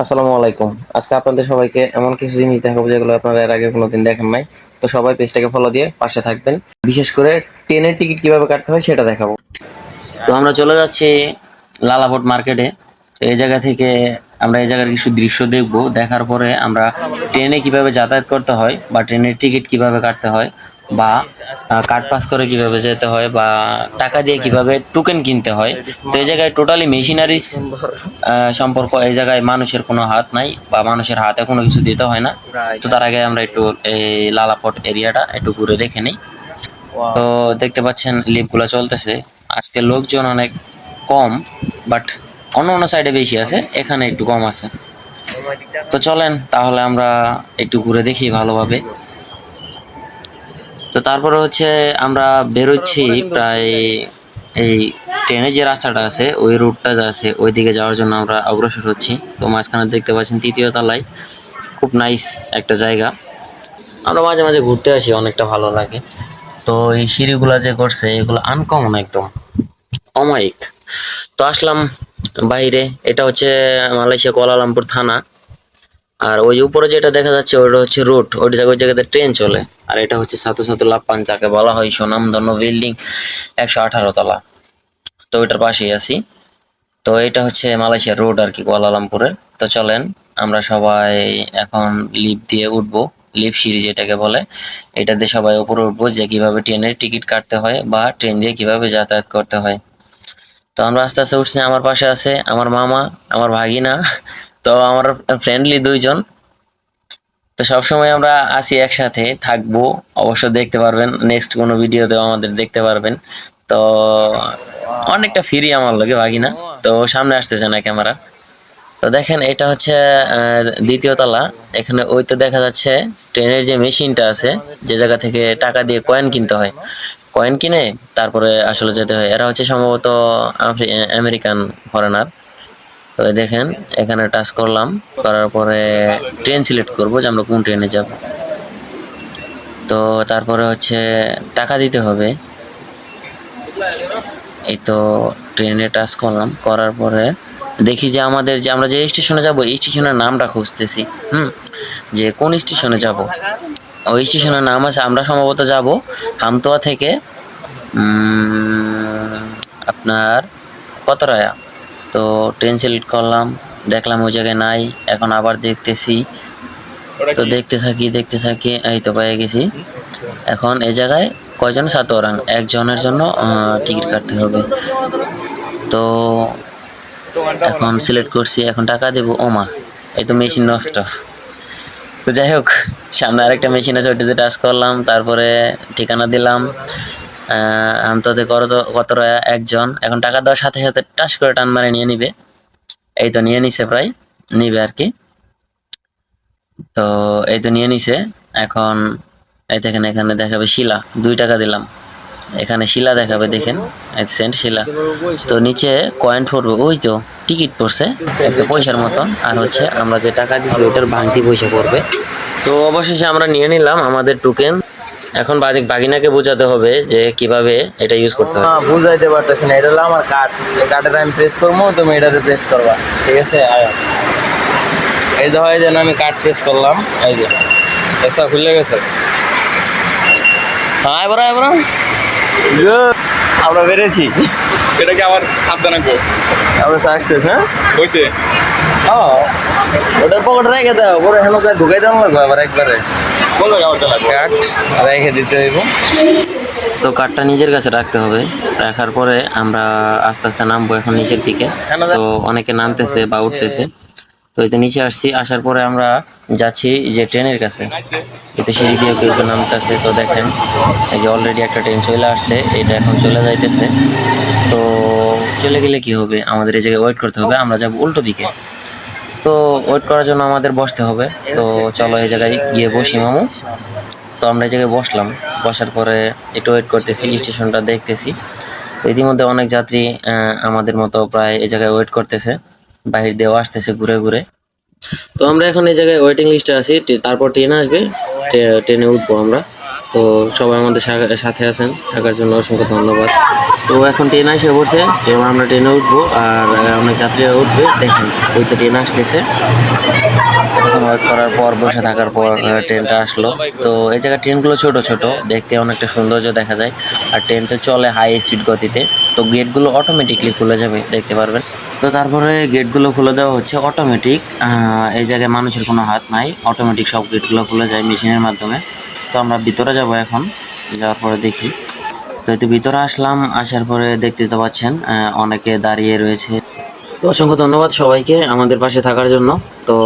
আসসালামু আলাইকুম। আজকে আপনাদের সবাইকে এমন কিছু জিনিস দেখাবো যেগুলো আপনারা এর আগে কোনোদিন দেখেন নাই। তো সবাই পেজটাকে ফলো দিয়ে পাশে থাকবেন। বিশেষ করে ট্রেনের টিকিট কীভাবে কাটতে হয় সেটা দেখাবো। তো আমরা চলে যাচ্ছি লালাপট মার্কেটে। এই জায়গা থেকে আমরা এই জায়গার কিছু দৃশ্য দেখব। দেখার পরে আমরা ট্রেনে কীভাবে যাতায়াত করতে হয় বা ট্রেনের টিকিট কীভাবে কাটতে হয় বা কার্ড পাস করে কীভাবে যেতে হয় বা টাকা দিয়ে কীভাবে টোকেন কিনতে হয়। তো এই জায়গায় টোটালি মেশিনারিজ সম্পর্ক এই জায়গায় মানুষের কোনো হাত নাই বা মানুষের হাতে কোনো কিছু দিতে হয় না। তো তার আগে আমরা একটু এই লালাপট এরিয়াটা একটু ঘুরে দেখে নিই। তো দেখতে পাচ্ছেন লিফটগুলো চলতেছে। আজকে লোকজন অনেক কম বাট অন্য অন্য সাইডে বেশি আছে এখানে একটু কম আছে। তো চলেন তাহলে আমরা একটু ঘুরে দেখি ভালোভাবে। তো তারপরে হচ্ছে আমরা বেরোচ্ছি প্রায় এই ট্রেনের যে রাস্তাটা আছে ওই রুটটা যা আছে ওই দিকে যাওয়ার জন্য আমরা অগ্রসর হচ্ছি। তো মাঝখানে দেখতে পাচ্ছেন তৃতীয় তলায় খুব নাইস একটা জায়গা। আমরা মাঝে মাঝে ঘুরতে আসি অনেকটা ভালো লাগে। তো এই সিঁড়িগুলা যে করছে এগুলো আনকমন একদম। অমায়িক। তো আসলাম বাইরে, এটা হচ্ছে মালয়েশিয়া কোয়ালালামপুর থানা। আর ওই উপরে যেটা দেখা যাচ্ছে, ওটা হচ্ছে রোড। ওই জায়গায় ওই জায়গাতে ট্রেন চলে। আর এটা হচ্ছে সাত সাত লাপ্পান, যাকে বলা হয় সুনামধন্য বিল্ডিং একশো আঠারো তলা। তো ওইটার পাশেই আছি। তো এটা হচ্ছে মালয়েশিয়া রোড আর কি, কুয়ালালামপুরের। তো চলেন, আমরা সবাই এখন লিফট দিয়ে উঠবো। লিফট সিঁড়ি যেটাকে বলে এটা দিয়ে সবাই উপরে উঠবো যে কীভাবে ট্রেনের টিকিট কাটতে হয় বা ট্রেন দিয়ে কীভাবে যাতায়াত করতে হয়। তো আমরা আস্তে আস্তে উঠছি, আমার পাশে আছে আমার মামা, আমার ভাগিনা, তো আমার ফ্রেন্ডলি দুইজন। তো সবসময় আমরা আসি একসাথে, থাকব, অবশ্য দেখতে পারবেন নেক্সট কোনো ভিডিওতেও আমাদের দেখতে পারবেন। তো অনেকটা ফ্রি আমার লাগে ভাগিনা, তো সামনে আসতেছে না ক্যামেরা তো দেখেন, এটা হচ্ছে দ্বিতীয় তলা। এখানে ওই তো দেখা যাচ্ছে ট্রেনের যে মেশিনটা আছে, যে জায়গা থেকে টাকা দিয়ে কয়েন কিনতে হয়। কয়েন কিনে তারপরে আসলে যেতে হয়। এরা হচ্ছে সম্ভবত আমেরিকান ফরেনার তো দেখেন, এখানে টাচ করলাম। করার পরে ট্রেন সিলেক্ট করব যে আমরা কোন ট্রেনে যাব। তো তারপরে হচ্ছে টাকা দিতে হবে। এই তো ট্রেনে টাচ করলাম। করার পরে দেখি যে আমাদের যে আমরা যে স্টেশনে যাব, এই স্টেশনের নামটা খুঁজতেছি। হুম, যে কোন স্টেশনে যাব? ওই স্টেশনের নাম আছে আমরা সম্ভবত যাব হামতোয়া থেকে আপনার কতরায়া। তো ট্রেন সিলেক্ট করলাম দেখলাম ওই জায়গায় নাই এখন আবার দেখতেছি। তো দেখতে থাকি দেখতে থাকি এই তো পেয়ে গেছি। এখন এ জায়গায় কয়জন সাত ওরাং একজনের জন্য টিকিট কাটতে হবে। তো এখন সিলেক্ট করছি এখন টাকা দেবো ওমা এই তো মেশিন নষ্ট। তো যাই হোক, সামনে আরেকটা মেশিন আছে, ওইটাতে টাচ করলাম, তারপরে ঠিকানা দিলাম। আমতাতে কত কত একজন, এখন টাকা দেওয়ার সাথে সাথে টাচ করে টান মারে নিয়ে নিবে। এই তো নিয়ে নিছে প্রায়, নিবে আর কি। তো এই তো নিয়ে নিছে, এখন এই দেখেন, এখানে দেখাবে শিলা, দুই টাকা দিলাম। এখানে শিলা দেখাবে, দেখেন। সেন্ট শিলা। তো নিচে কয়েন পড়বে, ওই তো টিকিট পড়ছে, একটা পয়সার মতন। আর হচ্ছে আমরা যে টাকা দিছি, ওইটার ভাঙতি পয়সা পড়বে। তো অবশেষে আমরা নিয়ে নিলাম আমাদের টোকেন এখন বাগিনাকে বোঝাতে হবে যে কীভাবে এটা ইউজ করতে হবে বুঝাইতে পারতেছি না, এটা হলো আমার কার্ড এই কার্ডের আমি প্রেস করব, তুমি এটাতে প্রেস করবা, ঠিক আছে? এই দেখো এই যে না আমি কার্ড প্রেস করলাম, এই যে। খুলে গেছে? হ্যাঁ এবার এবার আমরা বেড়েছি। এটা কি আবার সাবধানে গো? আমরা সাকসেস হ্যাঁ? হয়েছে ও ওটার পকেটে রেখে দাও পরে হেন ঢুকাই দাম লাগবে আবার একবারে। কার্ড রেখে দিতে হইব। তো কাঠটা নিজের কাছে রাখতে হবে। রাখার পরে আমরা আস্তে আস্তে নামবো এখন নিচের দিকে। তো অনেকে নামতেছে বা উঠতেছে। তো এই তো নিচে আসছি, আসার পরে আমরা যাচ্ছি যে ট্রেনের কাছে। এতে সিঁড়ি দিয়ে কেউ কেউ নামতেছে, তো দেখেন, এই যে অলরেডি একটা ট্রেন চলে আসছে, এটা এখন চলে যাইতেছে। তো চলে গেলে কি হবে? আমাদের এই জায়গায় ওয়েট করতে হবে, আমরা যাব উল্টো দিকে। তো ওয়েট করার জন্য আমাদের বসতে হবে। তো চলো এই জায়গায় গিয়ে বসি, মামু। তো আমরা এই জায়গায় বসলাম। বসার পরে একটু ওয়েট করতেছি স্টেশনটা দেখতেছি। তো ইতিমধ্যে অনেক যাত্রী আমাদের মতো প্রায় এই জায়গায় ওয়েট করতেছে। বাহির দিয়েও আসতেছে ঘুরে ঘুরে। তো আমরা এখন এই জায়গায় ওয়েটিং লিস্টে আছি তারপর ট্রেন আসবে ট্রেনে উঠবো আমরা। তো সবাই আমাদের সাথে আছেন, থাকার জন্য অসংখ্য ধন্যবাদ। তো এখন ট্রেন এসে পড়ছে যেমন আমরা ট্রেনে উঠবো, আর অনেক যাত্রীরা উঠবে, দেখেন, ওই তো ট্রেন আসতেছে। করার পর, বসে থাকার পর ট্রেনটা আসলো। তো এই জায়গায় ট্রেনগুলো ছোট ছোট, দেখতে অনেকটা সৌন্দর্য দেখা যায়। আর ট্রেন তো চলে হাই স্পিড গতিতে, তো গেটগুলো অটোমেটিকলি খুলে যাবে, দেখতে পারবেন। তো তারপরে গেটগুলো খুলে দেওয়া হচ্ছে অটোমেটিক এই জায়গায় মানুষের কোনো হাত নাই। অটোমেটিক সব গেটগুলো খুলে যায় মেশিনের মাধ্যমে। তো আমরা ভিতরে যাব এখন, যাওয়ার পরে দেখি। তো একটু ভিতরে আসলাম, আসার পরে দেখতে তো পাচ্ছেন অনেকে দাঁড়িয়ে রয়েছে। তো অসংখ্য ধন্যবাদ সবাইকে আমাদের পাশে থাকার জন্য। তো